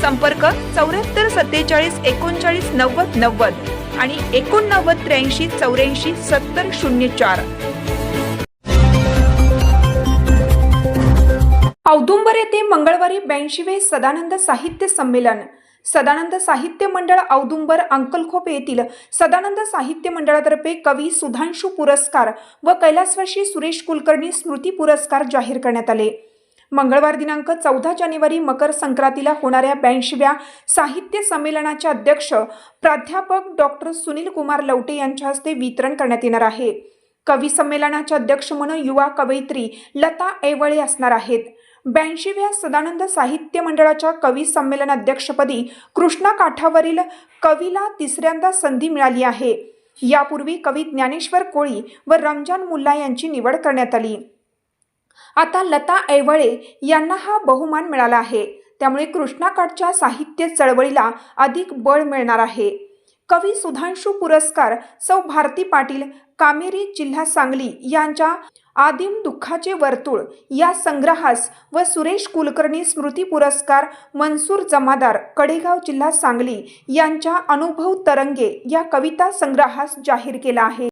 संपर्क चौऱ्याहत्तर सत्तेचाळीस एकोणचाळीस नव्वद नव्वद आणि एकोणनव्वद त्र्याऐंशी चौऱ्याऐंशी सत्तर शून्य चार. औदुंबर येथे मंगळवारी ब्याऐंशीवे सदानंद साहित्य संमेलन. सदानंद साहित्य मंडळ औदुंबर अंकलखोप येथील सदानंद साहित्य मंडळातर्फे कवी सुधांशू पुरस्कार व कैलासवाशी सुरेश कुलकर्णी स्मृती पुरस्कार जाहीर करण्यात आले. मंगळवार दिनांक चौदा जानेवारी मकर संक्रांतीला होणाऱ्या ब्याऐंशीव्या साहित्य संमेलनाचे अध्यक्ष प्राध्यापक डॉक्टर सुनील कुमार लवटे यांच्या हस्ते वितरण करण्यात येणार आहे. कवी संमेलनाचे अध्यक्ष म्हणून युवा कवयित्री लता ऐवळे असणार आहेत. ब्याऐंशीव्या सदानंद साहित्य मंडळाच्या कवी संमेलन अध्यक्षपदी कृष्णा काठावरील कवीला तिसऱ्यांदा संधी मिळाली आहे. यापूर्वी कवी ज्ञानेश्वर कोळी व रमजान मुल्ला यांची निवड करण्यात आली. आता लता ऐवळे यांना हा बहुमान मिळाला आहे. त्यामुळे कृष्णाकाठच्या साहित्य चळवळीला अधिक बळ मिळणार आहे. कवी सुधांशू पुरस्कार सौ भारती पाटील कामेरी जिल्हा सांगली यांच्या आदिम दुःखाचे वर्तुळ या संग्रहास व सुरेश कुलकर्णी स्मृती पुरस्कार मनसूर जमादार कडेगाव जिल्हा सांगली यांच्या अनुभव तरंगे या कविता संग्रहास जाहीर केला आहे.